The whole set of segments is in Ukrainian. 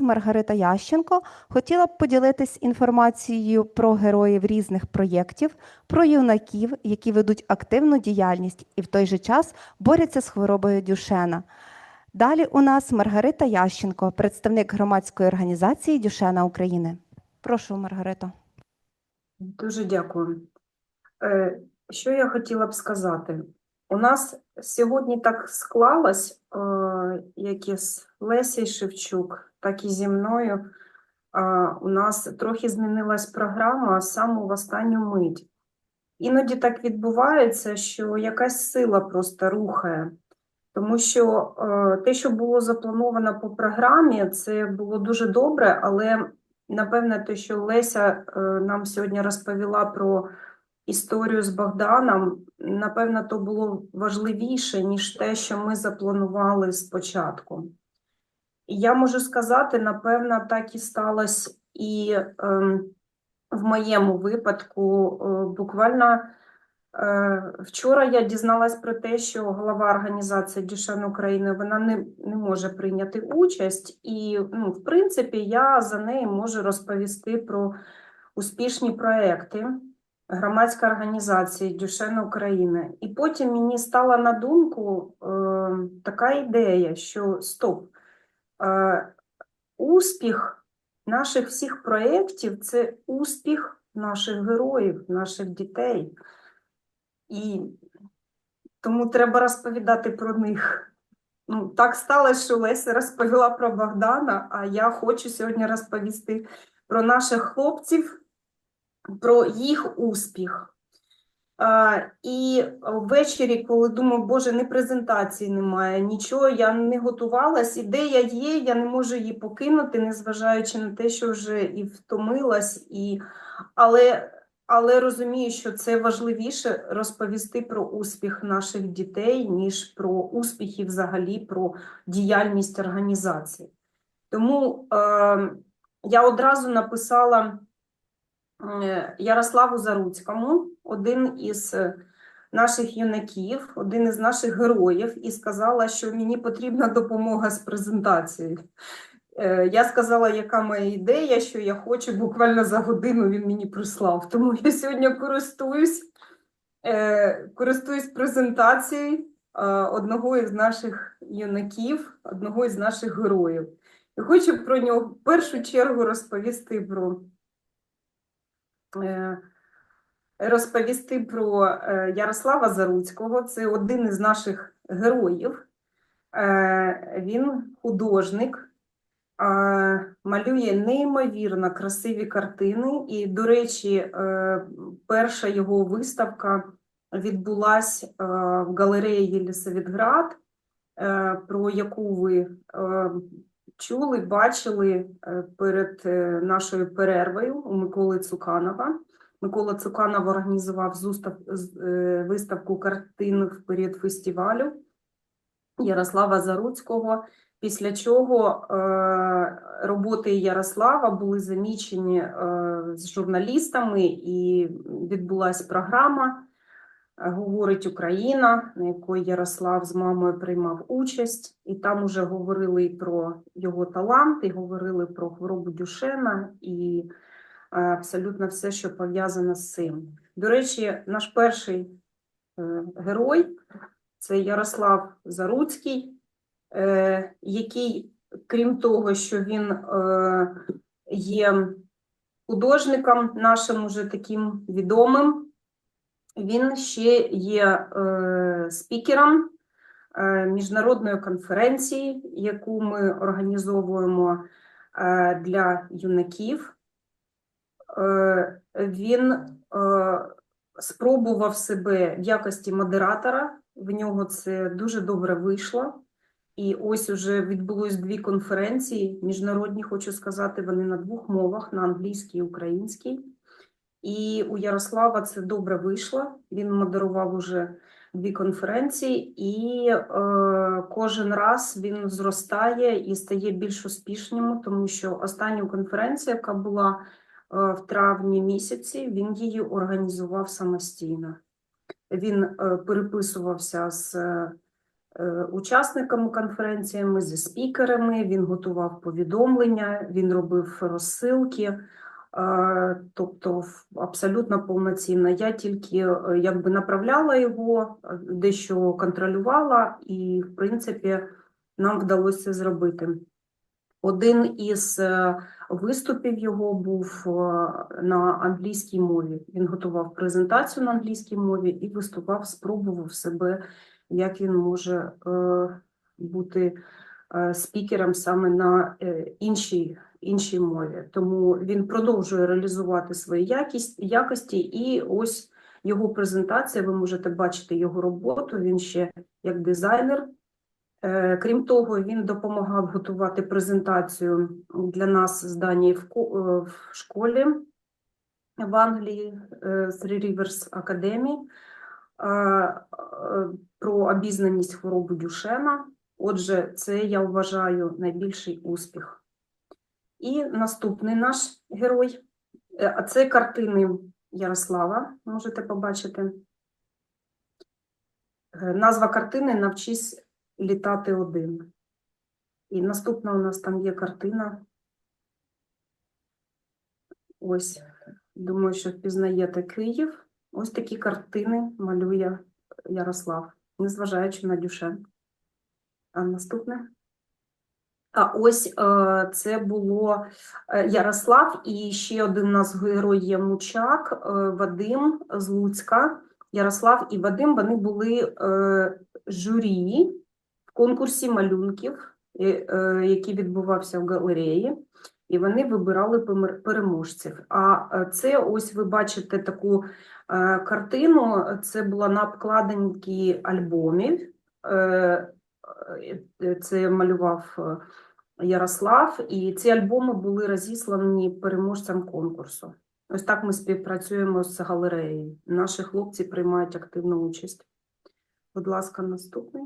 Маргарита Ященко хотіла б поділитись інформацією про героїв різних проєктів, про юнаків, які ведуть активну діяльність і в той же час борються з хворобою Дюшена. Далі у нас Маргарита Ященко, представник громадської організації Дюшена України. Прошу, Маргарито. Дуже дякую. Е, Що я хотіла б сказати? У нас сьогодні так склалось, е, як і з Лесією Шевчук, так і зі мною. У нас трохи змінилась програма саме в останню мить. Іноді так відбувається, що якась сила просто рухає. Тому що е, те, що було заплановано по програмі, це було дуже добре, але напевне, те, що Леся е, нам сьогодні розповіла про історію з Богданом, напевно, то було важливіше, ніж те, що ми запланували спочатку. Я можу сказати, напевно, так і сталося і ем, в моєму випадку. Е, Буквально е, вчора я дізналась про те, що голова організації Дюшен України вона не, не може прийняти участь, і ну, в принципі я за неї можу розповісти про успішні проекти громадська організації Дюшен України. І потім мені стала на думку е, така ідея, що стоп, е, успіх наших всіх проєктів це успіх наших героїв, наших дітей. І тому треба розповідати про них. Ну, так сталося, що Леся розповіла про Богдана, а я хочу сьогодні розповісти про наших хлопців, про їх успіх. І ввечері, коли думаю, Боже, ні презентації немає, нічого, я не готувалась, ідея є, я не можу її покинути, незважаючи на те, що вже і втомилась, і... але, але розумію, що це важливіше розповісти про успіх наших дітей, ніж про успіхи взагалі, про діяльність організації. Тому е, я одразу написала Ярославу Заруцькому, один із е, наших юнаків, один із наших героїв, і сказала, що мені потрібна допомога з презентацією. Е, Я сказала, яка моя ідея, що я хочу, буквально за годину він мені прислав. Тому я сьогодні користуюсь, е, користуюсь презентацією е, одного із наших юнаків, одного із наших героїв. І хочу про нього в першу чергу розповісти про, е, розповісти про е, Ярослава Заруцького. Це один із наших героїв. Е, Він художник, малює неймовірно красиві картини. І, до речі, е, перша його виставка відбулась е, в галереї Єлісаветград, е, про яку ви е, чули, бачили е, перед е, нашою перервою у Миколи Цуканова. Микола Цуканов організував зустав, е, виставку картин в період фестивалю Ярослава Заруцького. Після чого роботи Ярослава були замічені з журналістами, і відбулася програма Говорить Україна, на якої Ярослав з мамою приймав участь, і там уже говорили і про його талант, і говорили про хворобу Дюшена і е, абсолютно все, що пов'язано з цим. До речі, наш перший е, герой це Ярослав Заруцький е, який, крім того, що він е, є художником нашим уже таким відомим, він ще є е, спікером е, міжнародної конференції, яку ми організовуємо е, для юнаків. Е, він е, спробував себе в якості модератора, в нього це дуже добре вийшло. І ось уже відбулось дві конференції міжнародні, хочу сказати, вони на двох мовах: на англійській і українській. І у Ярослава це добре вийшло. Він модерував уже дві конференції, і е, кожен раз він зростає і стає більш успішним, тому що останню конференцію, яка була е, в травні місяці, він її організував самостійно. Він е, переписувався з е, учасниками конференціями, зі спікерами, він готував повідомлення, він робив розсилки, тобто абсолютно повноцінно. Я тільки е, якби направляла його, е, дещо контролювала, і, в принципі, нам вдалося зробити. Один із е, виступів його був на англійській мові. Він готував презентацію на англійській мові і виступав, спробував себе, як він може бути спікером саме на іншій, іншій мові. Тому він продовжує реалізувати свої якість, якості, і ось його презентація. Ви можете бачити його роботу. Він ще як дизайнер. Е, Крім того, він допомагав готувати презентацію для нас з Данії е, в школі в Англії е, Three Rivers Academy про обізнаність хворобу Дюшена. Отже, це я вважаю найбільший успіх. І наступний наш герой, е, а це картини Ярослава, можете побачити. Е, Назва картини Навчись літати один. І наступна у нас там є картина. Ось, думаю, що впізнаєте Київ. Ось такі картини малює Ярослав, незважаючи на Дюшен. А наступне. А ось е, це було е, Ярослав і ще один у нас герой є Мучак, е, Вадим з Луцька. Ярослав і Вадим вони були журі в конкурсі малюнків, який відбувався в галереї, і вони вибирали переможців. А це ось ви бачите таку картину. Це була на обкладинці альбомів. Е, е, Це малював е, Ярослав, і ці альбоми були розіслані переможцям конкурсу. Ось так ми співпрацюємо з галереєю. Наші хлопці приймають активну участь. Будь ласка, наступний.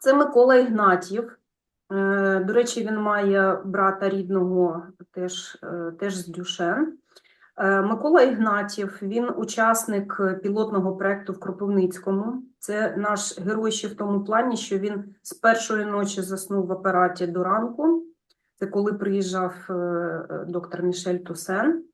Це Микола Ігнатів. Е, До речі, він має брата рідного теж, е, теж з Дюшен. Микола Ігнатів, він учасник пілотного проекту в Кропивницькому. Це наш герой ще в тому плані, що він з першої ночі заснув в апараті до ранку. Це коли приїжджав е, доктор Мішель Тусен.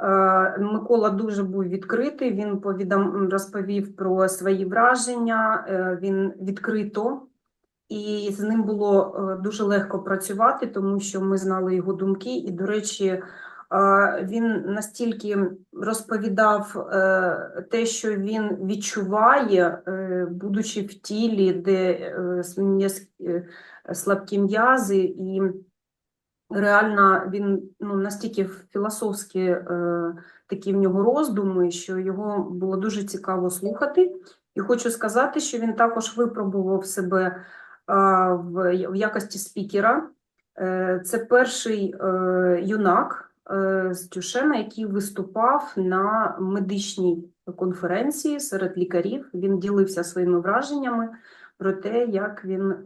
Е, Микола дуже був відкритий. Він повідом розповів про свої враження. е, Він відкрито, і з ним було дуже легко працювати, тому що ми знали його думки. І, до речі, він настільки розповідав е, те, що він відчуває, е, будучи в тілі, де е, слабкі м'язи, і реально він ну, настільки філософські такі в нього роздуми, що його було дуже цікаво слухати. І хочу сказати, що він також випробував себе в, якості спікера. Це перший юнак е, з Тюшена, який виступав на медичній конференції серед лікарів. Він ділився своїми враженнями про те, як він е,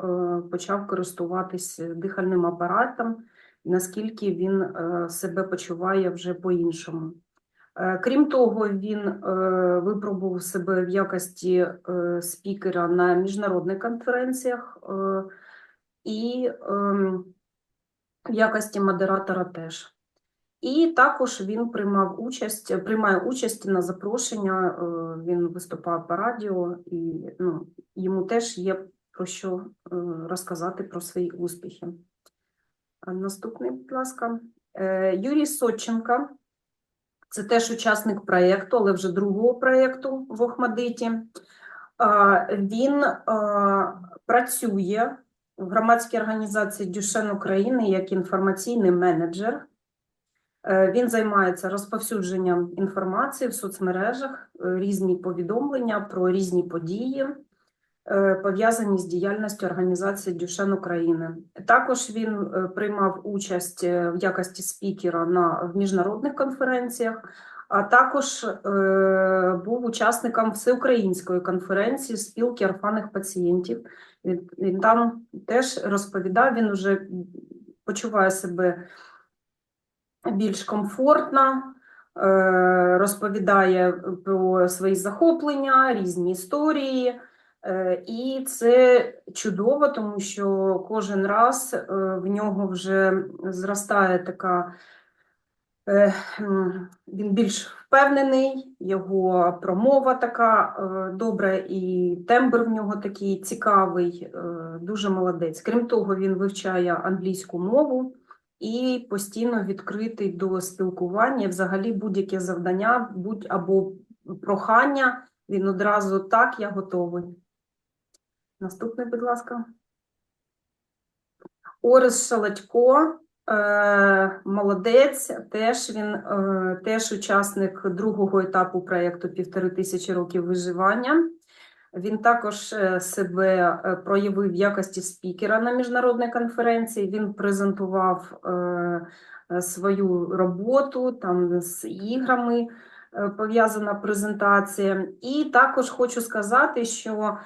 почав користуватись дихальним апаратом, наскільки він е, себе почуває вже по-іншому. Крім того, він випробував себе в якості спікера на міжнародних конференціях і ем, в якості модератора теж. І також він приймав участь, приймає участь на запрошення. е, Він виступав по радіо, і ну, йому теж є про що е, розказати про свої успіхи. Наступний, будь ласка, Е, Юрій Соченко. Це теж учасник проєкту, але вже другого проєкту в Охмадиті. Він працює в громадській організації Дюшен України як інформаційний менеджер. Е, Він займається розповсюдженням інформації в соцмережах, е, різні повідомлення про різні події, е, пов'язані з діяльністю організації Дюшен України. Також він приймав участь в якості спікера на в міжнародних конференціях, а також був учасником всеукраїнської конференції спілки орфаних пацієнтів. Він, він там теж розповідав, він вже почуває себе більш комфортно, е, розповідає про свої захоплення, різні історії. Е, І це чудово, тому що кожен раз е, в нього вже зростає така, він більш впевнений, його промова така добра, і тембр в нього такий цікавий, дуже молодець. Крім того, він вивчає англійську мову і постійно відкритий до спілкування. Взагалі будь-яке завдання, будь або прохання, він одразу так, я готовий. Наступний, будь ласка. Орес Шалатько, е, молодець, теж він е, теж учасник другого етапу проєкту «Півтори тисячі років виживання. Він також е, себе е, проявив в якості спікера на міжнародній конференції. Він презентував е, свою роботу там з іграми пов'язана презентація. І також хочу сказати, що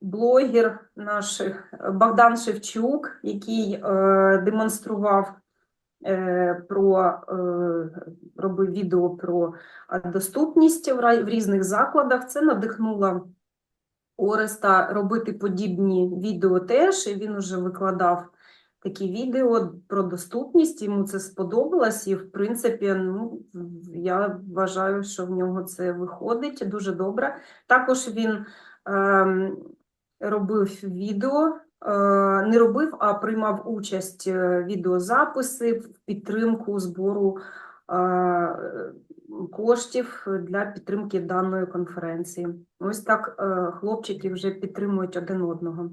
блогер наш Богдан Шевчук, який демонстрував про е, робив відео про е, доступність в різних закладах. Це надихнуло Ореста робити подібні відео теж, і він уже викладав такі відео про доступність. Йому це сподобалось, і в принципі, ну я вважаю, що в нього це виходить дуже добре. Також він ем, робив відео, е, не робив, а приймав участь е, відеозаписи в підтримку збору е, коштів для підтримки даної конференції. Ось так е, хлопчики вже підтримують один одного.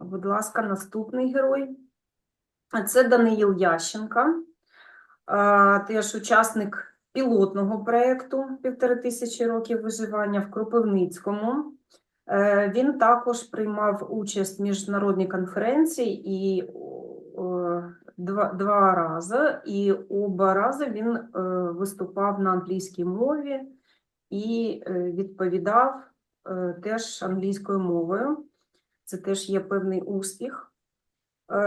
Будь ласка, наступний герой. Це Даниїл Ященка, теж учасник пілотного проєкту «Півтори тисячі років виживання в Кропивницькому. Е, Він також приймав участь в міжнародній конференції і два, два рази, і оба рази він е, виступав на англійській мові і е, відповідав е, теж англійською мовою. Це теж є певний успіх. Е,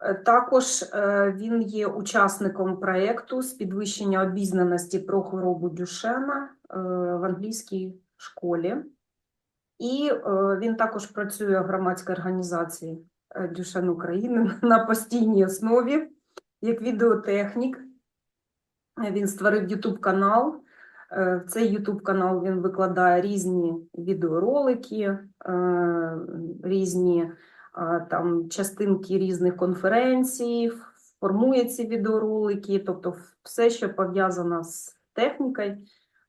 е, Також е, він є учасником проєкту з підвищення обізнаності про хворобу Дюшена е, в англійській школі. І е, він також працює в громадській організації е, Дюшен України на постійній основі як відеотехнік. Він створив YouTube канал. Е, В цей YouTube канал він викладає різні відеоролики, різні там частинки різних конференцій, формує ці відеоролики, тобто все, що пов'язано з технікою,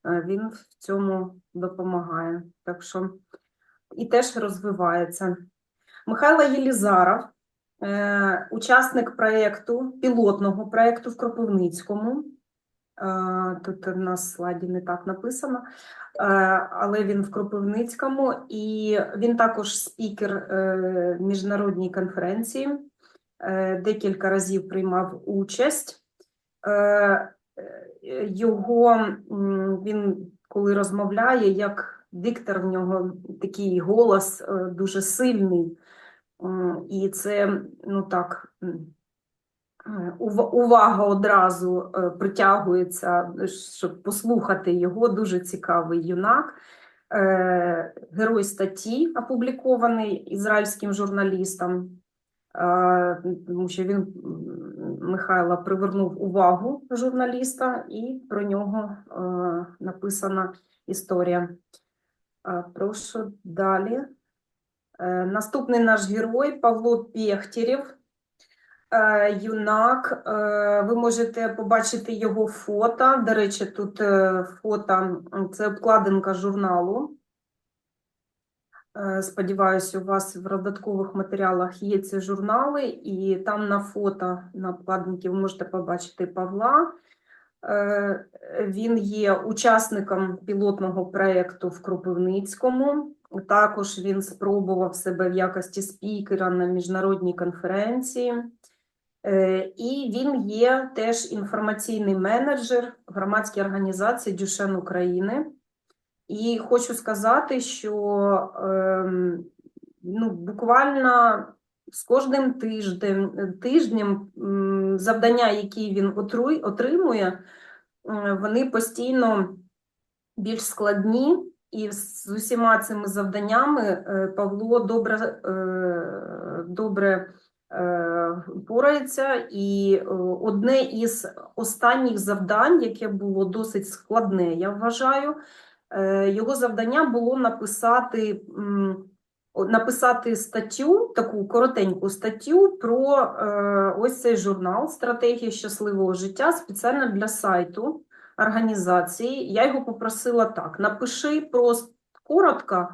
він в цьому допомагає. Так що і теж розвивається. Михайло Єлізаров, е, учасник проєкту, пілотного проєкту в Кропивницькому. Е, Тут у нас слайді не так написано, е, але він в Кропивницькому, і він також спікер е, міжнародній конференції, е, декілька разів приймав участь. Е, е, Його він коли розмовляє, як диктор, в нього такий голос е, дуже сильний, і це ну так. Е, ув- увага одразу е, притягується, е, щоб послухати його. Дуже цікавий юнак. Е, Герой статті, опублікований ізраїльським журналістом, е, тому що він м, Михайло привернув увагу журналіста, і про нього е, написана історія. Е, Прошу далі. Е, Наступний наш герой Павло Пєхтєрєв. Юнак, ви можете побачити його фото. До речі, тут фото це обкладинка журналу. Е, Сподіваюся, у вас в додаткових матеріалах є ці журнали, і там на фото на обкладинці ви можете побачити Павла. Е, Він є учасником пілотного проєкту в Кропивницькому. Також він спробував себе в якості спікера на міжнародній конференції. Е, І він є теж інформаційний менеджер в громадській організації Дюшен України. І хочу сказати, що ем, ну, буквально з кожним тиждень, тижнем завдання, які він отримує, вони постійно більш складні, і з усіма цими завданнями е, Павло добре, е, добре е, порається. І е, одне із останніх завдань, яке було досить складне, я вважаю, е, його завдання було написати, написати статтю, таку коротеньку статтю про е, ось цей журнал Стратегія щасливого життя спеціально для сайту організації. Я його попросила так: напиши просто коротко,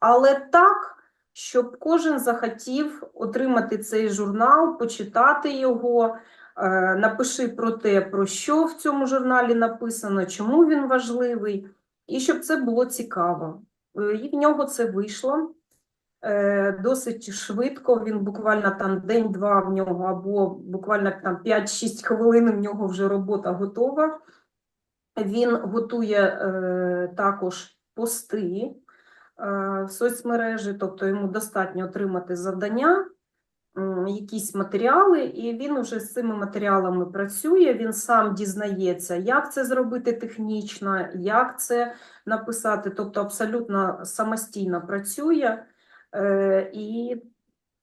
але так, щоб кожен захотів отримати цей журнал, почитати його. Е, Напиши про те, про що в цьому журналі написано, чому він важливий, і щоб це було цікаво. Е, І в нього це вийшло е, досить швидко. Він буквально там день-два в нього, або буквально там 5-6 хвилин в нього вже робота готова. Він готує е, також пости в соцмережі, тобто йому достатньо отримати завдання, якісь матеріали, і він вже з цими матеріалами працює. Він сам дізнається, як це зробити технічно, як це написати, тобто абсолютно самостійно працює. Е, І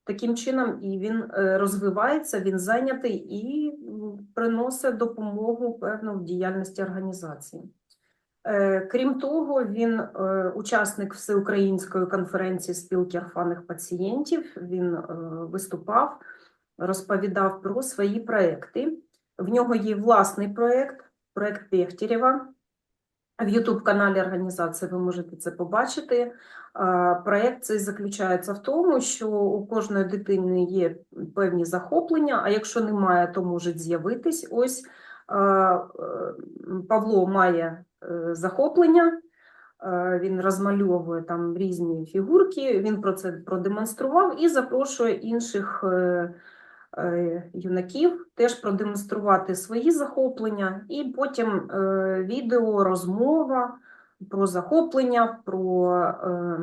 таким чином і він е, розвивається, він зайнятий і приносить допомогу певну в діяльності організації. Е, Крім того, він е, учасник всеукраїнської конференції спілки орфанних пацієнтів. Він е, виступав, розповідав про свої проекти. В нього є власний проект, проект Пехтєрєва. В YouTube-каналі організації ви можете це побачити. А, Проект цей заключається в тому, що у кожної дитини є певні захоплення, а якщо немає, то можуть з'явитись. Ось Павло має е, захоплення, е, він розмальовує там різні фігурки, він про це продемонстрував і запрошує інших е, е, юнаків теж продемонструвати свої захоплення, і потім е, відео, розмова про захоплення, про е,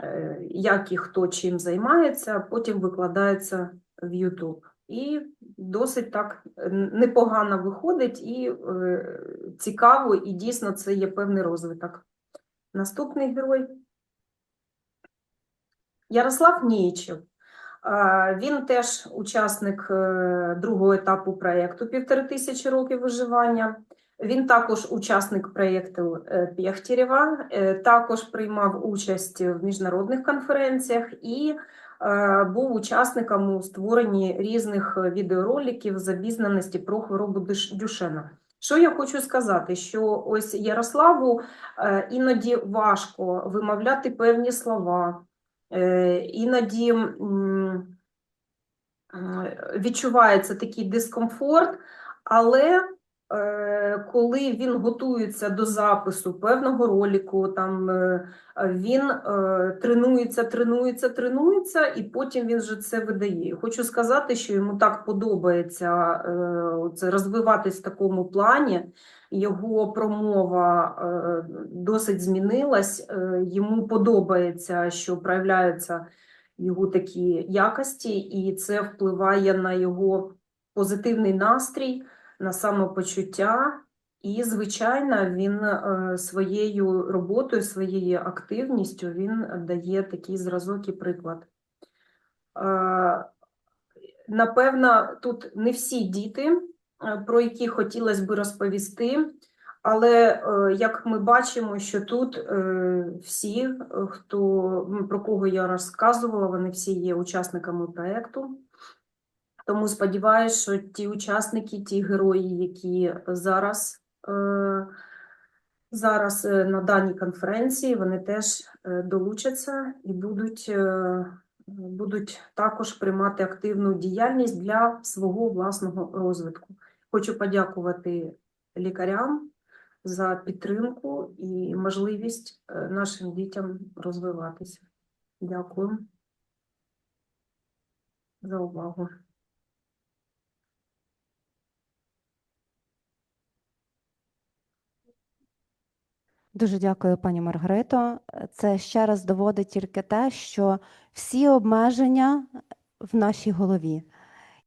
е, як і хто чим займається, потім викладається в YouTube. І досить так е, непогано виходить, і е, цікаво, і дійсно це є певний розвиток. Наступний герой Ярослав Нєйчев. А, Він теж учасник е, другого етапу проєкту «Півтори тисячі років виживання. Він також учасник проєкту е, е, також приймав участь в міжнародних конференціях і був учасником у створенні різних е, відеороликів з обізнаності про хворобу Дюшена. Що я хочу сказати, що ось Ярославу е, іноді важко вимовляти певні слова, е, іноді е, відчувається такий дискомфорт, але е, коли він готується до запису певного роліку, там е, він е, тренується, тренується, тренується, і потім він же це видає. Хочу сказати, що йому так подобається е, це розвиватись в такому плані. Його промова е, досить змінилась. е, Йому подобається, що проявляються його такі якості, і це впливає на його позитивний настрій, на самопочуття. І, звичайно, він е, своєю роботою, своєю активністю він дає такий зразок і приклад. Е, Напевно, тут не всі діти, е, про які хотілося би розповісти, але як ми бачимо, що тут всі, хто про кого я розказувала, вони всі є учасниками проекту. Тому сподіваюся, що ті учасники, ті герої, які зараз, е, зараз е, на даній конференції, вони теж е, долучаться і будуть, будуть також приймати активну діяльність для свого власного розвитку. Хочу подякувати лікарям за підтримку і можливість нашим дітям розвиватися. Дякую за увагу. Дуже дякую, пані Маргарито. Це ще раз доводить тільки те, що всі обмеження в нашій голові.